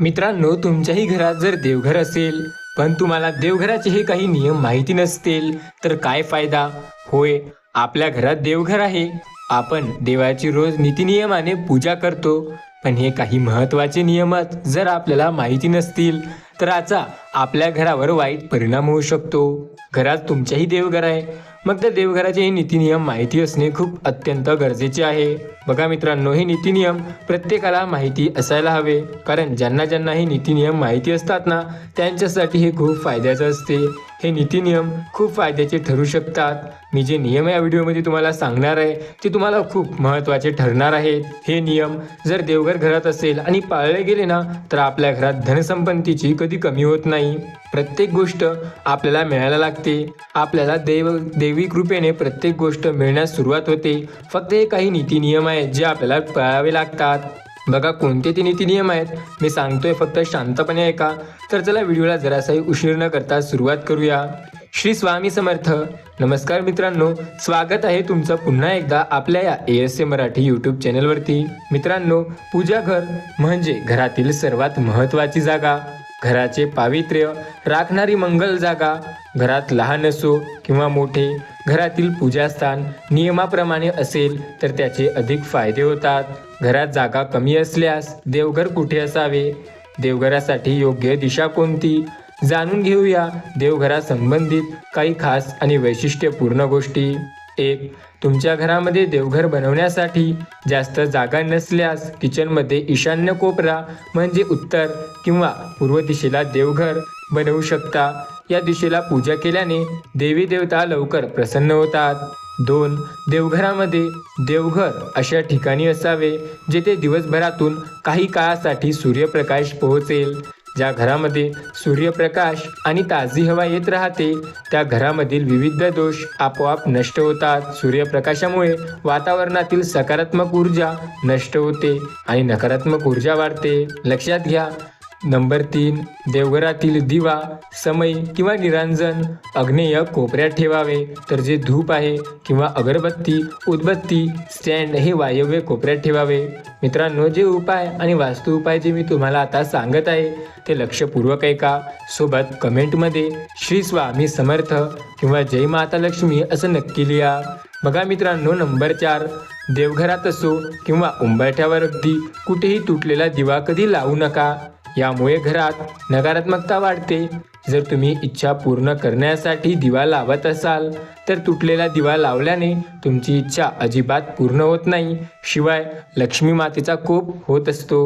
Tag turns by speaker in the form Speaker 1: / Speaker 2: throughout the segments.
Speaker 1: मित्रांनो तुमच्याही घरात जर देवघर असेल पण तुम्हाला देवघराचे हे काही नियम माहिती नसतील तर काय फायदा? होय आपल्या घरात देवघर आहे. आपण देवाची रोज नीतिनियमाने पूजा करतो पण हे काही महत्त्वाचे नियमच जर आपल्याला माहिती नसतील तर याचा आपल्या घरावर वाईट परिणाम होऊ शकतो. घरात तुमच्याही देवघर आहे. मग त्या देवघराचे हे नीतिनियम माहिती असणे खूप अत्यंत गरजेचे आहे. बघा मित्रांनो हे नीतिनियम प्रत्येकाला माहिती असायला हवे. कारण ज्यांना ज्यांना हे नीतिनियम माहिती असतात ना त्यांच्यासाठी हे खूप फायद्याचं असते. हे नीतिनियम खूप फायद्याचे ठरू शकतात. मी जे नियम या व्हिडिओमध्ये तुम्हाला सांगणार आहे ते तुम्हाला खूप महत्त्वाचे ठरणार आहेत. हे नियम जर देवघर घरात असेल आणि पाळले गेले ना तर आपल्या घरात धनसंपत्तीची कधी कमी होत नाही. प्रत्येक गोष्ट आपल्याला मिळायला लागते. आपल्याला देव देव कृपेने प्रत्येक गोष्ट मिळण्यास सुरुवात होते. फक्त हे काही नीती नियम आहेत जे आपल्याला पाळावे लागतात. बघा कोणते ते नीती नियम आहेत? मी सांगतोय फक्त शांतपणे ऐका. तर चला व्हिडिओला जरासाही उशीर न करता सुरुवात करूया. श्री स्वामी समर्थ. नमस्कार मित्रांनो. स्वागत आहे तुमचं पुन्हा एकदा आपल्या या A S A Marathi YouTube चॅनलवरती मित्रांनो पूजा घर म्हणजे घरातील सर्वात महत्त्वाची जागा. घराचे पावित्र्य राखणारी मंगल जागा घरात लहान असो किंवा मोठे घरातील पूजास्थान नियमाप्रमाणे असेल तर त्याचे अधिक फायदे होतात. घरात जागा कमी असल्यास देवघर कुठे असावे? देवघरासाठी योग्य दिशा कोणती? जाणून घेऊया देवघरासंबंधित काही खास आणि वैशिष्ट्यपूर्ण गोष्टी. एक. तुमच्या घरामध्ये देवघर बनवण्यासाठी जास्त जागा नसल्यास किचनमध्ये ईशान्य कोपरा म्हणजे उत्तर किंवा पूर्व दिशेला देवघर बनवू शकता. या दिशेला पूजा केल्याने देवी देवता लवकर प्रसन्न होतात. दोन. देवघरामध्ये देवघर अशा ठिकाणी असावे जेथे दिवसभरातून काही काळासाठी सूर्यप्रकाश पोहोचेल. ज्या घरामध्ये सूर्यप्रकाश आणि ताजी हवा येत राहते त्या घरामधील विविध दोष आपोआप नष्ट होतात. सूर्यप्रकाशामुळे वातावरणातील सकारात्मक ऊर्जा नष्ट होते आणि नकारात्मक ऊर्जा वाढते. लक्षात घ्या नंबर तीन देवघरातील दिवा समय किंवा निरांजन अग्नेय कोपऱ्यात ठेवावे. तर जे धूप आहे किंवा अगरबत्ती उदबत्ती स्टँड हे वायव्य कोपऱ्यात ठेवावे. मित्रांनो जे उपाय आणि वास्तू उपाय जे मी तुम्हाला आता सांगत आहे ते लक्षपूर्वक ऐका. सोबत कमेंटमध्ये श्री स्वामी समर्थ किंवा जय माता लक्ष्मी असं नक्की लिहा. बघा मित्रांनो नंबर चार देवघरात असो किंवा उंबरठ्यावर अगदी कुठेही तुटलेला दिवा कधी लावू नका. यामुळे घरात नकारात्मकता वाढते. जर तुम्ही इच्छा पूर्ण करण्यासाठी दिवा लावत असाल तर तुटलेला दिवा लावल्याने तुमची इच्छा अजिबात पूर्ण होत नाही. शिवाय लक्ष्मी मातेचा कोप होत असतो.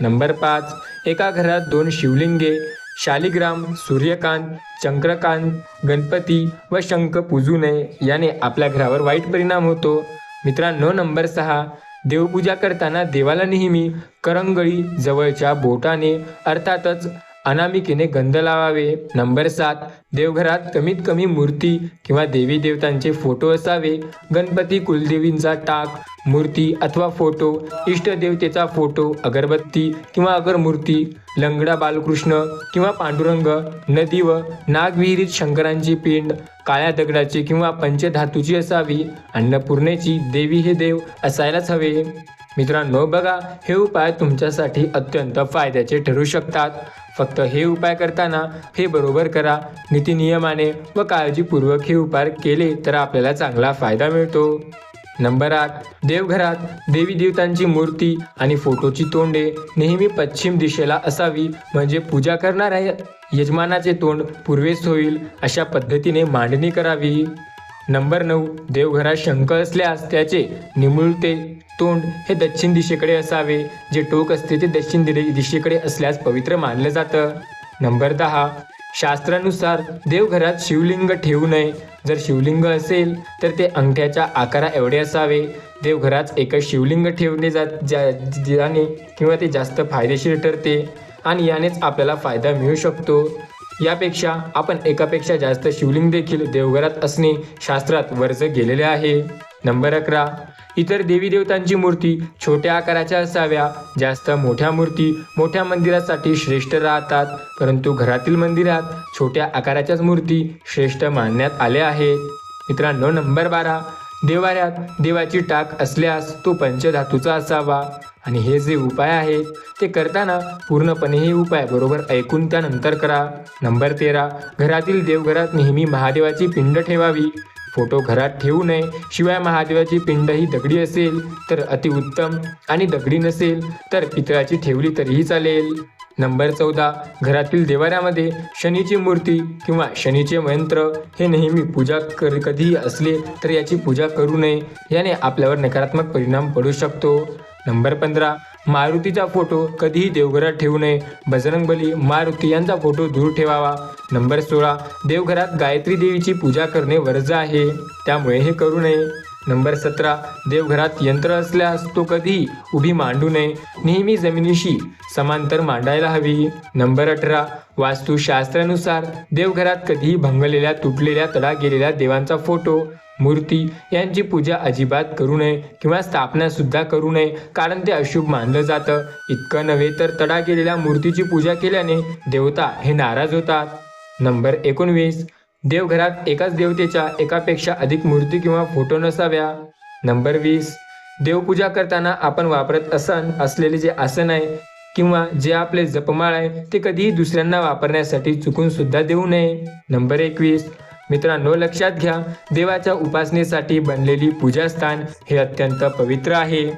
Speaker 1: नंबर पाच एका घरात दोन शिवलिंगे शालिग्राम सूर्यकांत चंद्रकांत गणपती व शंख पूजू नये याने आपल्या घरावर वाईट परिणाम होतो. मित्रांनो नंबर सहा देवपूजा करताना देवाला नेहमी करंगळी जवळच्या बोटाने अर्थातच अनामिकेने गंध लावावे. नंबर सात देवघरात कमीत कमी मूर्ती किंवा देवी देवतांचे फोटो असावे. गणपती कुलदेवींचा टाक मूर्ती अथवा फोटो इष्टदेवतेचा फोटो अगरबत्ती किंवा अगरमूर्ती लंगडा बालकृष्ण किंवा पांडुरंग नदी व नागविहिरीत शंकरांची पिंड काळ्या दगडाची किंवा पंचधातूची असावी. अन्नपूर्णेची देवी हे देव असायलाच हवे. मित्रांनो बघा हे उपाय तुमच्यासाठी अत्यंत फायद्याचे ठरू शकतात. फक्त हे उपाय करताना हे बरोबर करा. नीतिनियमाने व काळजीपूर्वक हे उपाय केले तर आपल्याला चांगला फायदा मिळतो. नंबर आठ देवघरात देवी देवतांची मूर्ती आणि फोटोची तोंडे नेहमी पश्चिम दिशेला असावी म्हणजे पूजा करणाऱ्या यजमानाचे तोंड पूर्वेस होईल अशा पद्धतीने मांडणी करावी. नंबर नऊ देवघरात शंख असल्यास त्याचे निमुळते तोंड हे दक्षिण दिशेकडे असावे. जे टोक असते ते दक्षिण दिशेकडे असल्यास पवित्र मानलं जातं. नंबर दहा शास्त्रानुसार देवघरात शिवलिंग ठेवू नये. जर शिवलिंग असेल तर ते अंगठ्याच्या आकारा एवढे असावे. देवघरात एकच शिवलिंग ठेवले जात ज्या ज्याने किंवा ते जास्त फायदेशीर ठरते आणि यानेच आपल्याला फायदा मिळू शकतो. यापेक्षा आपण एकापेक्षा जास्त शिवलिंग देखील देवघरात असणे शास्त्रात वर्ज गेलेले आहे. नंबर अकरा. इतर देवी देवतांची मूर्ती छोट्या आकाराच्या असाव्या. जास्त मोठ्या मूर्ती मोठ्या मंदिरासाठी श्रेष्ठ राहतात. परंतु घरातील मंदिरात छोट्या आकाराच्याच मूर्ती श्रेष्ठ मानण्यात आल्या आहेत. मित्रांनो नंबर बारा. देवाऱ्यात देवाची टाक असल्यास तो पंचधातूचा असावा. आणि हे जे उपाय आहेत ते करताना पूर्णपणे हे उपाय बरोबर ऐकून त्यानंतर करा. नंबर तेरा. घरातील देवघरात नेहमी महादेवाची पिंड ठेवावी. फोटो घरात ठेवू नये. शिवाय महादेवाची पिंड ही दगडी असेल तर अतिउत्तम. आणि दगडी नसेल तर पितळाची ठेवली तरीही चालेल. नंबर चौदा घरातील देवाऱ्यामध्ये शनीची मूर्ती किंवा शनीचे मंत्र हे नेहमी पूजा कर कधीही असले तर याची पूजा करू नये. याने आपल्यावर नकारात्मक परिणाम पडू शकतो. नंबर पंधरा मारुतीचा फोटो कधीही देवघरात ठेवू नये. बजरंगबली मारुती यांचा फोटो दूर ठेवावा. नंबर सोळा देवघरात गायत्री देवीची पूजा करणे वर्ज आहे. त्यामुळे हे करू नये. नंबर सतरा देवघरात यंत्र असल्यास तो कधीही उभी मांडू नये नेहमी जमिनीशी समांतर मांडायला हवी. नंबर अठरा वास्तुशास्त्रानुसार देवघरात कधीही भंगलेल्या तुटलेल्या तडा गेलेल्या देवांचा फोटो मूर्ती यांची पूजा अजिबात करू नये किंवा स्थापना सुद्धा करू नये कारण ते अशुभ मानलं जातं. इतकं नव्हे तर तडा गेलेल्या मूर्तीची पूजा केल्याने देवता हे नाराज होतात. नंबर एकोणवीस देवघरात एकाच देवतेच्या एकापेक्षा अधिक मूर्ती किंवा फोटो नसाव्या. नंबर वीस. देवपूजा करताना आपण वापरत असन असलेले जे आसन आहे किंवा जे आपले जपमाळ आहे ते कधीही दुसऱ्यांना वापरण्यासाठी चुकून सुद्धा देऊ नये. नंबर एकवीस. मित्रांनो लक्षात घ्या देवाच्या उपासनेसाठी बनलेली पूजास्थान हे अत्यंत पवित्र आहे.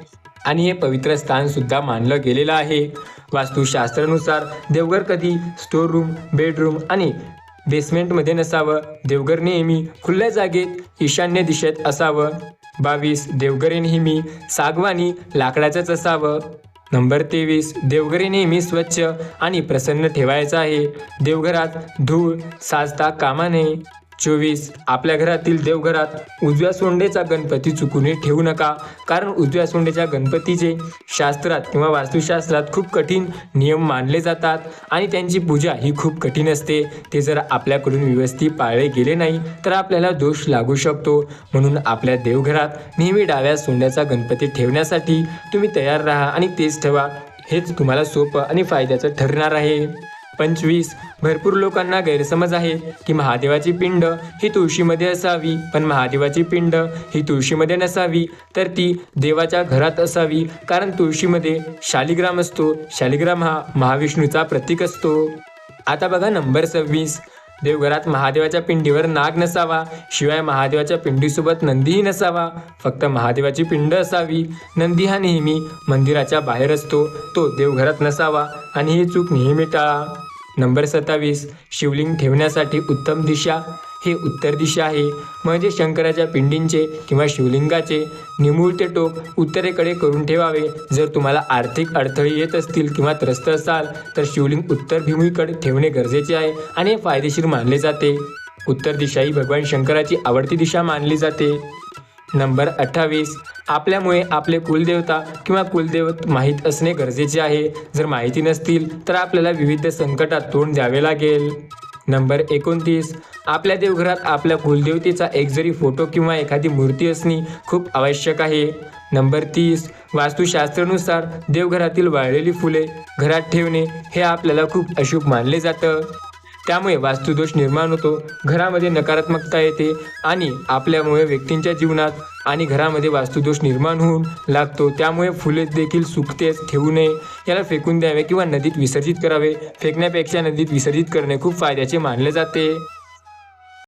Speaker 1: आणि हे पवित्र स्थान सुद्धा मानलं गेलेलं आहे. वास्तुशास्त्रानुसार देवघर कधी स्टोर रूम बेडरूम आणि बेसमेंटमध्ये नसावं. देवघर नेहमी खुल्या जागेत ईशान्य दिशेत असावं. बावीस देवघरे नेहमी सागवानी लाकडाचंच असावं. नंबर तेवीस देवघरे नेहमी स्वच्छ आणि प्रसन्न ठेवायचं आहे. देवघरात धूळ साजता कामा नये चोवीस. आपल्या घरातील देवघरात उजव्या सोंडेचा गणपती चुकूनही ठेवू नका कारण उजव्या सोंडेच्या गणपतीचे शास्त्रात किंवा वास्तुशास्त्रात खूप कठीण नियम मानले जातात आणि त्यांची पूजा ही खूप कठीण असते. ते जर आपल्याकडून व्यवस्थित पाळले गेले नाही तर आपल्याला दोष लागू शकतो. म्हणून आपल्या देवघरात नेहमी डाव्या सोंड्याचा गणपती ठेवण्यासाठी तुम्ही तयार राहा आणि तेच ठेवा. हेच तुम्हाला सोपं आणि फायद्याचं ठरणार आहे. पंचवीस. भरपूर लोकांना गैरसमज आहे की महादेवाची पिंड ही तुळशीमध्ये असावी पण महादेवाची पिंड ही तुळशीमध्ये नसावी तर ती देवाच्या घरात असावी कारण तुळशीमध्ये शालिग्राम असतो. शालिग्राम हा महाविष्णूचा प्रतीक असतो. आता बघा नंबर सव्वीस. देवघरात महादेवाच्या पिंडीवर नाग नसावा. शिवाय महादेवाच्या पिंडीसोबत नंदीही नसावा. फक्त महादेवाची पिंड असावी. नंदी हा नेहमी मंदिराच्या बाहेर असतो. तो देवघरात नसावा आणि ही चूक नेहमी टाळा. नंबर सत्तावीस. शिवलिंग ठेवण्यासाठी उत्तम दिशा. हे उत्तर दिशा आहे. म्हणजे शंकराच्या पिंडींचे किंवा शिवलिंगाचे निमुळते टोक उत्तरेकडे करून ठेवावे. जर तुम्हाला आर्थिक अडथळे येत असतील किंवा त्रस्त असाल तर शिवलिंग उत्तरभिमुखीकडे ठेवणे गरजेचे आहे आणि हे फायदेशीर मानले जाते. उत्तर दिशा ही भगवान शंकराची आवडती दिशा मानली जाते. नंबर अठ्ठावीस. आपल्यामुळे आपले कुलदेवता किंवा कुलदेवत माहीत असणे गरजेचे आहे. जर माहिती नसतील तर आपल्याला विविध संकटात तोंड द्यावे लागेल. नंबर एकोणतीस. आपल्या देवघरात आपल्या कुलदेवतेचा एक जरी फोटो किंवा एखादी मूर्ती असणे खूप आवश्यक आहे. नंबर तीस वास्तुशास्त्रानुसार देवघरातील वाळलेली फुले घरात ठेवणे हे आपल्याला खूप अशुभ मानले जातं. त्यामुळे वास्तुदोष निर्माण होतो घरामध्ये नकारात्मकता येते आणि आपल्यामुळे व्यक्तींच्या जीवनात आणि घरामध्ये वास्तुदोष निर्माण होऊन लागतो. त्यामुळे फुले देखील सुकतेच ठेवू नये. याला फेकून द्यावे किंवा नदीत विसर्जित करावे. फेकण्यापेक्षा नदीत विसर्जित करणे खूप फायद्याचे मानले जाते.